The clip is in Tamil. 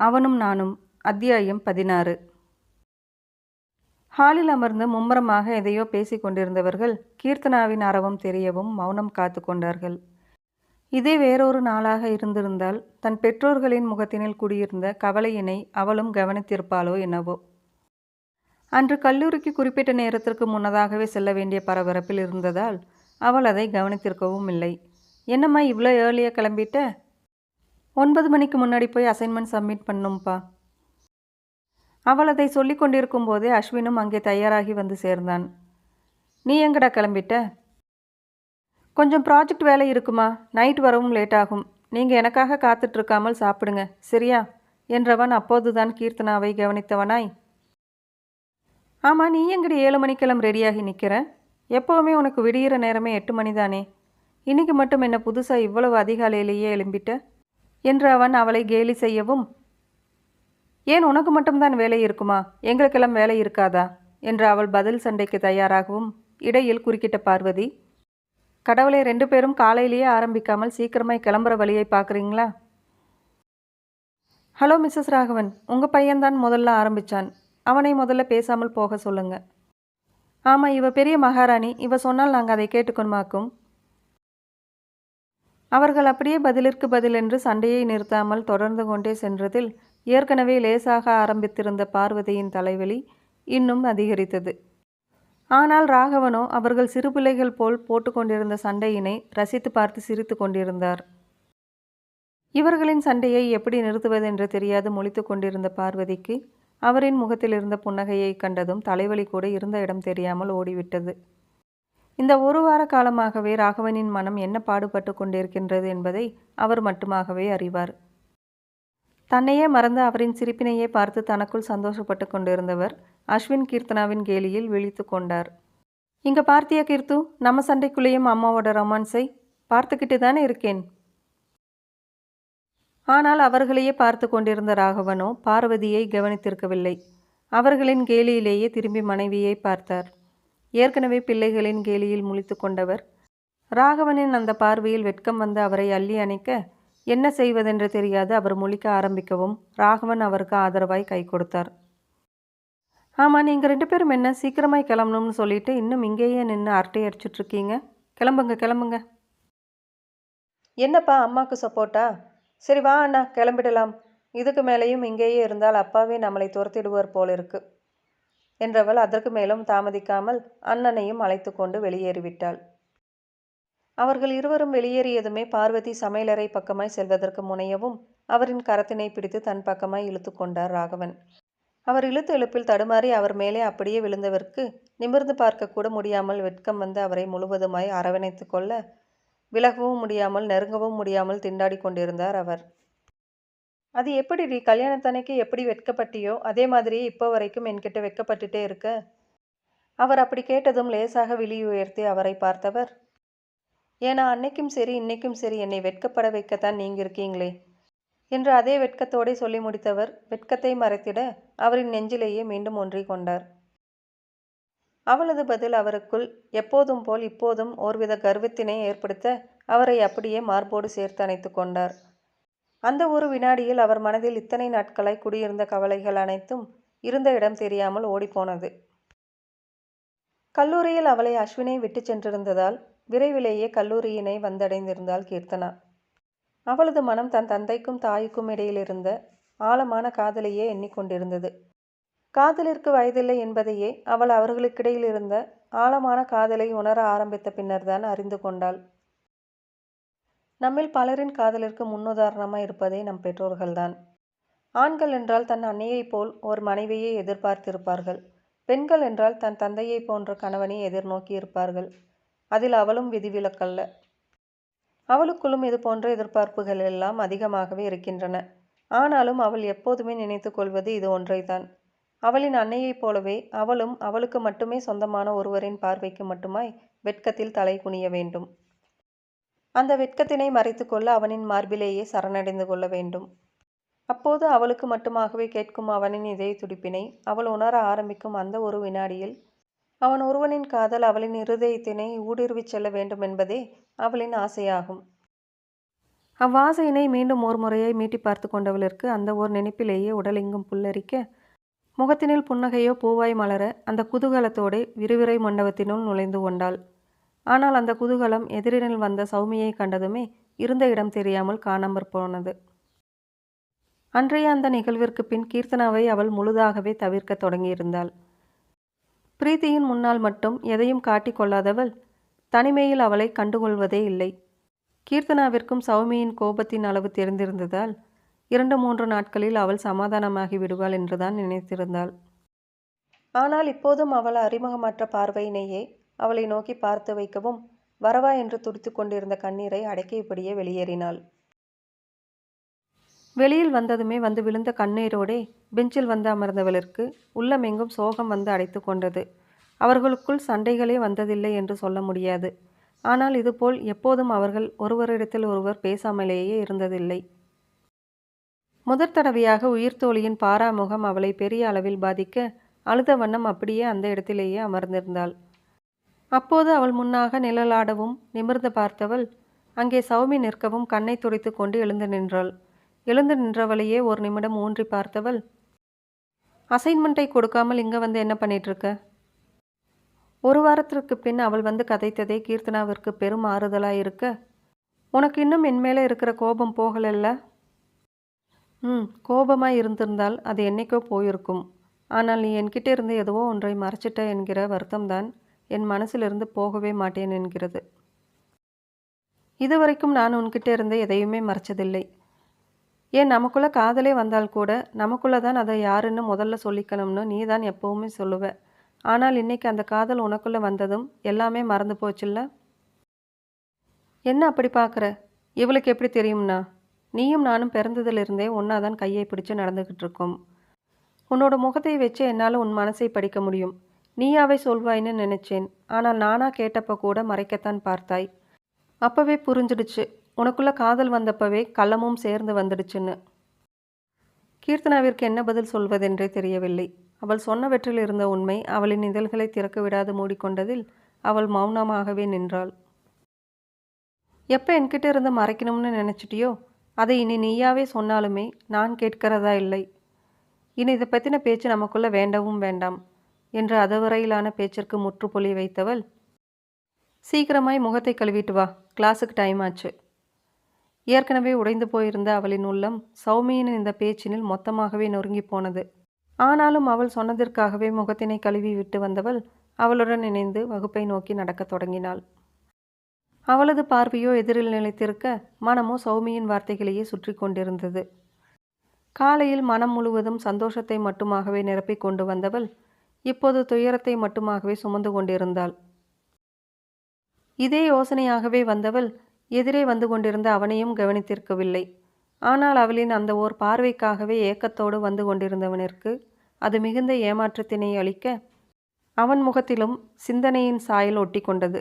அவனும் நானும். அத்தியாயம் பதினாறு. ஹாலில் அமர்ந்து மும்முரமாக எதையோ பேசிக்கொண்டிருந்தவர்கள் கீர்த்தனாவின் அரவம் தெரியவும் மௌனம் காத்து கொண்டார்கள். இதே வேறொரு நாளாக இருந்திருந்தால் தன் பெற்றோர்களின் முகத்தினில் குடியிருந்த கவலையினை அவளும் கவனித்திருப்பாளோ என்னவோ. அன்று கல்லூரிக்கு குறிப்பிட்ட நேரத்திற்கு முன்னதாகவே செல்ல வேண்டிய பரபரப்பில் இருந்ததால் அவள் அதை கவனித்திருக்கவும் இல்லை. என்னம்மா இவ்வளோ ஏர்லியாக கிளம்பிட்ட? ஒன்பது மணிக்கு முன்னாடி போய் அசைன்மெண்ட் சப்மிட் பண்ணும்ப்பா அவள் அதை சொல்லி கொண்டிருக்கும் போதே அஸ்வினும் அங்கே தயாராகி வந்து சேர்ந்தான். நீ எங்கடா கிளம்பிட்ட? கொஞ்சம் ப்ராஜெக்ட் வேலை இருக்குமா? நைட் வரவும் லேட் ஆகும். நீங்கள் எனக்காக காத்துட்ருக்காமல் சாப்பிடுங்க சரியா? என்றவன் அப்போதுதான் கீர்த்தனாவை கவனித்தவனாய். ஆமாம் நீ எங்கடி ஏழு மணிக்கெல்லாம் ரெடியாகி நிற்கிற எப்போவுமே உனக்கு விடியிற நேரமே எட்டு மணி தானே இன்னைக்கு மட்டும் என்ன புதுசாக இவ்வளவு அதிகாலையிலேயே எழும்பிட்ட? என்று அவன் அவளை கேலி செய்யவும் ஏன் உனக்கு மட்டும்தான் வேலை இருக்குமா? எங்களுக்கெல்லாம் வேலை இருக்காதா? என்று அவள் பதில் சண்டைக்கு தயாராகவும் இடையில் குறுக்கிட்ட பார்வதி கடவுளை ரெண்டு பேரும் காலையிலேயே ஆரம்பிக்காமல் சீக்கிரமாய் கிளம்புற வழியை பார்க்குறீங்களா? Hello Mrs Raghavan. உங்கள் பையன்தான் முதல்ல ஆரம்பிச்சான். அவனை முதல்ல பேசாமல் போக சொல்லுங்க. ஆமாம் இவ பெரிய மகாராணி. இவ சொன்னால் நாங்கள் அதை கேட்டுக்கணுமாக்கும் அவர்கள் அப்படியே பதிலிற்கு பதில் என்று சண்டையை நிறுத்தாமல் தொடர்ந்து கொண்டே சென்றதில் ஏற்கனவே லேசாக ஆரம்பித்திருந்த பார்வதியின் தலைவலி இன்னும் அதிகரித்தது. ஆனால் ராகவனோ அவர்கள் சிறு பிள்ளைகள் போல் போட்டுக்கொண்டிருந்த சண்டையினை ரசித்து பார்த்து சிரித்து கொண்டிருந்தார். இவர்களின் சண்டையை எப்படி நிறுத்துவதென்று தெரியாது முழித்து கொண்டிருந்த பார்வதிக்கு அவரின் முகத்தில் இருந்த புன்னகையை கண்டதும் தலைவலி கூட இருந்த இடம் தெரியாமல் ஓடிவிட்டது. இந்த ஒரு வார காலமாகவே ராகவனின் மனம் என்ன பாடுபட்டு கொண்டிருக்கின்றது என்பதை அவர் மட்டுமாகவே அறிவார். தன்னையே மறந்து அவரின் சிரிப்பினையே பார்த்து தனக்குள் சந்தோஷப்பட்டு கொண்டிருந்தவர் அஸ்வின் கீர்த்தனாவின் கேலியில் விழித்து கொண்டார். இங்கே பார்த்தியா கீர்த்து நம்ம சண்டைக்குள்ளேயும் அம்மாவோட ரொமான்ஸை பார்த்துக்கிட்டு தானே இருக்கேன்? ஆனால் அவர்களையே பார்த்து கொண்டிருந்த ராகவனோ பார்வதியை கவனித்திருக்கவில்லை. அவர்களின் கேலியிலேயே திரும்பி மனைவியை பார்த்தார். ஏற்கனவே பிள்ளைகளின் கேலியில் முழித்து கொண்டவர். ராகவனின் அந்த பார்வையில் வெட்கம் வந்து அவரை அள்ளி அணைக்க என்ன செய்வதென்று தெரியாது அவர் முழிக்க ஆரம்பிக்கவும் ராகவன் அவருக்கு ஆதரவாய் கை கொடுத்தார். ஆமாம் நீங்கள் ரெண்டு பேரும் என்ன சீக்கிரமாய் கிளம்பணும்னு சொல்லிட்டு இன்னும் இங்கேயே நின்று அரட்டை அடிச்சிட்ருக்கீங்க கிளம்புங்க கிளம்புங்க. என்னப்பா அம்மாவுக்கு சப்போர்ட்டா சரி வா அண்ணா கிளம்பிடலாம். இதுக்கு மேலேயும் இங்கேயே இருந்தால் அப்பாவே நம்மளை துரத்திடுவார் போல இருக்குது என்றவள் அதற்கு மேலும் தாமதிக்காமல் அண்ணனையும் அழைத்து கொண்டு வெளியேறிவிட்டாள். அவர்கள் இருவரும் வெளியேறியதுமே பார்வதி சமையலறை பக்கமாய் செல்வதற்கு முனையவும் அவரின் கரத்தினை பிடித்து தன் பக்கமாய் இழுத்து கொண்டார் ராகவன். அவர் இழுத்து இழுப்பில் தடுமாறி அவர் மேலே அப்படியே விழுந்தவர்க்கு நிமிர்ந்து பார்க்கக்கூட முடியாமல் வெட்கம் வந்து அவரை முழுவதுமாய் அரவணைத்து கொள்ள விலகவும் முடியாமல் நெருங்கவும் முடியாமல் திண்டாடி கொண்டிருந்தார் அவர். அது எப்படி நீ கல்யாணத்தன்னைக்கு எப்படி வெட்கப்பட்டியோ அதே மாதிரியே இப்போ வரைக்கும் என்கிட்ட வெட்கப்பட்டுட்டே இருக்க? அவர் அப்படி கேட்டதும் லேசாக விழி உயர்த்தி அவரை பார்த்தவர். ஏன்னா அன்னைக்கும் சரி இன்னைக்கும் சரி என்னை வெட்கப்பட வைக்கத்தான் நீங்கள் இருக்கீங்களே என்று அதே வெட்கத்தோடே சொல்லி முடித்தவர் வெட்கத்தை மறைத்திட அவரின் நெஞ்சிலேயே மீண்டும் ஒன்றிக் கொண்டார். அவளது பதில் அவருக்குள் எப்போதும் போல் இப்போதும் ஓர்வித கர்வத்தினை ஏற்படுத்த அவரை அப்படியே மார்போடு சேர்த்து அணைத்து கொண்டார். அந்த ஒரு வினாடியில் அவர் மனதில் இத்தனை நாட்களாய் குடியிருந்த கவலைகள் அனைத்தும் இருந்த இடம் தெரியாமல் ஓடிப்போனது. கல்லூரியில் அவளை அஸ்வினை விட்டு சென்றிருந்ததால் விரைவிலேயே கல்லூரியினை வந்தடைந்திருந்தாள் கீர்த்தனா. அவளது மனம் தன் தந்தைக்கும் தாய்க்கும் இடையிலிருந்த ஆழமான காதலையே எண்ணிக்கொண்டிருந்தது. காதலிற்கு வயதில்லை என்பதையே அவள் அவர்களுக்கிடையில் இருந்த ஆழமான காதலை உணர ஆரம்பித்த பின்னர்தான் அறிந்து கொண்டாள். நம்மில் பலரின் காதலிற்கு முன்னுதாரணமாக இருப்பதே நம் பெற்றோர்கள்தான். ஆண்கள் என்றால் தன் அன்னையைப் போல் ஒரு மனைவியை எதிர்பார்த்திருப்பார்கள். பெண்கள் என்றால் தன் தந்தையைப் போன்ற கணவனை எதிர்நோக்கி இருப்பார்கள். அதில் அவளும் விதிவிலக்கல்ல. அவளுக்குள்ளும் இது போன்ற எதிர்பார்ப்புகள் எல்லாம் அதிகமாகவே இருக்கின்றன. ஆனாலும் அவள் எப்போதுமே நினைத்து கொள்வது இது ஒன்றைதான் அவளின் அன்னையைப் போலவே அவளும் அவளுக்கு மட்டுமே சொந்தமான ஒருவரின் பார்வைக்கு மட்டுமாய் வெட்கத்தில் தலை குனிய வேண்டும். அந்த வெட்கத்தினை மறைத்துக்கொள்ள அவனின் மார்பிலேயே சரணடைந்து கொள்ள வேண்டும். அப்போது அவளுக்கு மட்டுமாகவே கேட்கும் அவனின் இதய துடிப்பினை அவள் உணர ஆரம்பிக்கும் அந்த ஒரு வினாடியில் அவன் ஒருவனின் காதல் அவளின் இருதயத்தினை ஊடுருவிச் செல்ல வேண்டும் என்பதே அவளின் ஆசையாகும். அவ்வாசையினை மீண்டும் ஒரு முறையை மீட்டி பார்த்து கொண்டவளிற்கு அந்த ஓர் நினைப்பிலேயே உடலெங்கும் புல்லரிக்க முகத்தினில் புன்னகையோ பூவாய் மலர அந்த குதூகலத்தோடு விரிவிரை மண்டபத்தினுள் நுழைந்து கொண்டாள். ஆனால் அந்த குதூகலம் எதிரினில் வந்த சௌமியை கண்டதுமே இருந்த இடம் தெரியாமல் காணாமற் போனது. அன்றைய அந்த நிகழ்விற்கு பின் கீர்த்தனாவை அவள் முழுதாகவே தவிர்க்கத் தொடங்கியிருந்தாள். பிரீத்தியின் முன்னால் மட்டும் எதையும் காட்டிக்கொள்ளாதவள் தனிமையில் அவளை கண்டுகொள்வதே இல்லை. கீர்த்தனாவிற்கும் சௌமியின் கோபத்தின் அளவு தெரிந்திருந்ததால் இரண்டு மூன்று நாட்களில் அவள் சமாதானமாகி விடுவாள் என்றுதான் நினைத்திருந்தாள். ஆனால் இப்போதும் அவள் அறிமுகமற்ற பார்வையினையே அவளை நோக்கி பார்த்து வைக்கவும் வரவா என்று துடித்து கொண்டிருந்த கண்ணீரை அடக்கியபடியே வெளியேறினாள். வெளியில் வந்ததுமே வந்து விழுந்த கண்ணீரோடே பெஞ்சில் வந்து அமர்ந்தவளிற்கு உள்ளமெங்கும் சோகம் வந்து அடைத்து கொண்டது. அவர்களுக்குள் சண்டைகளே வந்ததில்லை என்று சொல்ல முடியாது. ஆனால் இதுபோல் எப்போதும் அவர்கள் ஒருவரிடத்தில் ஒருவர் பேசாமலேயே இருந்ததில்லை. முதற் தடவையாக உயிர்த்தோழியின் பாராமுகம் அவளை பெரிய அளவில் பாதிக்க அழுத வண்ணம் அப்படியே அந்த இடத்திலேயே அமர்ந்திருந்தாள். அப்போது அவள் முன்னாக நிழலாடவும் நிமிர்ந்து பார்த்தவள் அங்கே சௌமி நிற்கவும் கண்ணை துடைத்து கொண்டு எழுந்து நின்றாள். எழுந்து நின்றவளையே ஒரு நிமிடம் ஊன்றி பார்த்தவள் அசைன்மெண்ட்டை கொடுக்காமல் இங்கே வந்து என்ன பண்ணிகிட்ருக்க ஒரு வாரத்திற்கு பின் அவள் வந்து கதைத்ததே கீர்த்தனாவிற்கு பெரும் ஆறுதலாக இருக்க உனக்கு இன்னும் என் மேலே இருக்கிற கோபம் போகலல்ல? ம் கோபமாக இருந்திருந்தால் அது என்னைக்கோ போயிருக்கும். ஆனால் நீ என்கிட்ட இருந்து எதுவோ ஒன்றை மறைச்சிட்ட என்கிற வருத்தம்தான். என் மனசிலிருந்து போகவே மாட்டேன் என்கிறது. இதுவரைக்கும் நான் உன்கிட்ட இருந்து எதையுமே மறைச்சதில்லை. ஏன் நமக்குள்ள காதலே வந்தால் கூட நமக்குள்ள தான் அதை யாருன்னு முதல்ல சொல்லிக்கணும்னு நீ தான் எப்பவுமே சொல்லுவ. ஆனால் இன்னைக்கு அந்த காதல் உனக்குள்ள வந்ததும் எல்லாமே மறந்து போச்சுல்ல? என்ன அப்படி பார்க்குற இவளுக்கு எப்படி தெரியும்னா நீயும் நானும் பிறந்ததிலிருந்தே ஒன்றா தான் கையை பிடிச்சு நடந்துக்கிட்டு இருக்கோம். உன்னோட முகத்தை வச்சு என்னால் உன் மனசை படிக்க முடியும். நீயாவே சொல்வாய்ன்னு நினைச்சேன். ஆனால் நானா கேட்டப்ப கூட மறைக்கத்தான் பார்த்தாய். அப்பவே புரிஞ்சிடுச்சு. உனக்குள்ள காதல் வந்தப்பவே கள்ளமும் சேர்ந்து வந்துடுச்சுன்னு. கீர்த்தனாவிற்கு என்ன பதில் சொல்வதென்றே தெரியவில்லை. அவள் சொன்னவற்றில் இருந்த உண்மை அவளின் இதழ்களை திறக்க விடாது மூடிக்கொண்டதில் அவள் மௌனமாகவே நின்றாள். எப்போ என்கிட்ட இருந்து மறைக்கணும்னு நினச்சிட்டியோ? அதை இனி நீயாவே சொன்னாலுமே நான் கேட்கிறதா இல்லை. இனி இதை பற்றின பேச்சு நமக்குள்ளே வேண்டவும் வேண்டாம். என்ற அதவரையிலான பேச்சிற்கு முற்றுப்புள்ளி வைத்தவள் சீக்கிரமாய் முகத்தை கழுவிட்டு வா கிளாஸுக்கு டைம் ஆச்சு. ஏற்கனவே உடைந்து போயிருந்த அவளின் உள்ளம் சௌமியின் இந்த பேச்சினில் மொத்தமாகவே நொறுங்கி போனது. ஆனாலும் அவள் சொன்னதற்காகவே முகத்தினை கழுவி விட்டு வந்தவள் அவளுடன் இணைந்து வகுப்பை நோக்கி நடக்கத் தொடங்கினாள். அவளது பார்வையோ எதிரில் நிலைத்திருக்க மனமோ சௌமியின் வார்த்தைகளையே சுற்றி கொண்டிருந்தது. காலையில் மனம் முழுவதும் சந்தோஷத்தை மட்டுமாகவே நிரப்பிக் கொண்டு வந்தவள் இப்போது துயரத்தை மட்டுமாகவே சுமந்து கொண்டிருந்தாள். இதே யோசனையாகவே வந்தவள் எதிரே வந்து கொண்டிருந்த அவனையும் கவனித்திருக்கவில்லை. ஆனால் அவளின் அந்த ஓர் பார்வைக்காகவே ஏக்கத்தோடு வந்து கொண்டிருந்தவனிற்கு அது மிகுந்த ஏமாற்றத்தினை அளிக்க அவன் முகத்திலும் சிந்தனையின் சாயல் ஒட்டி கொண்டது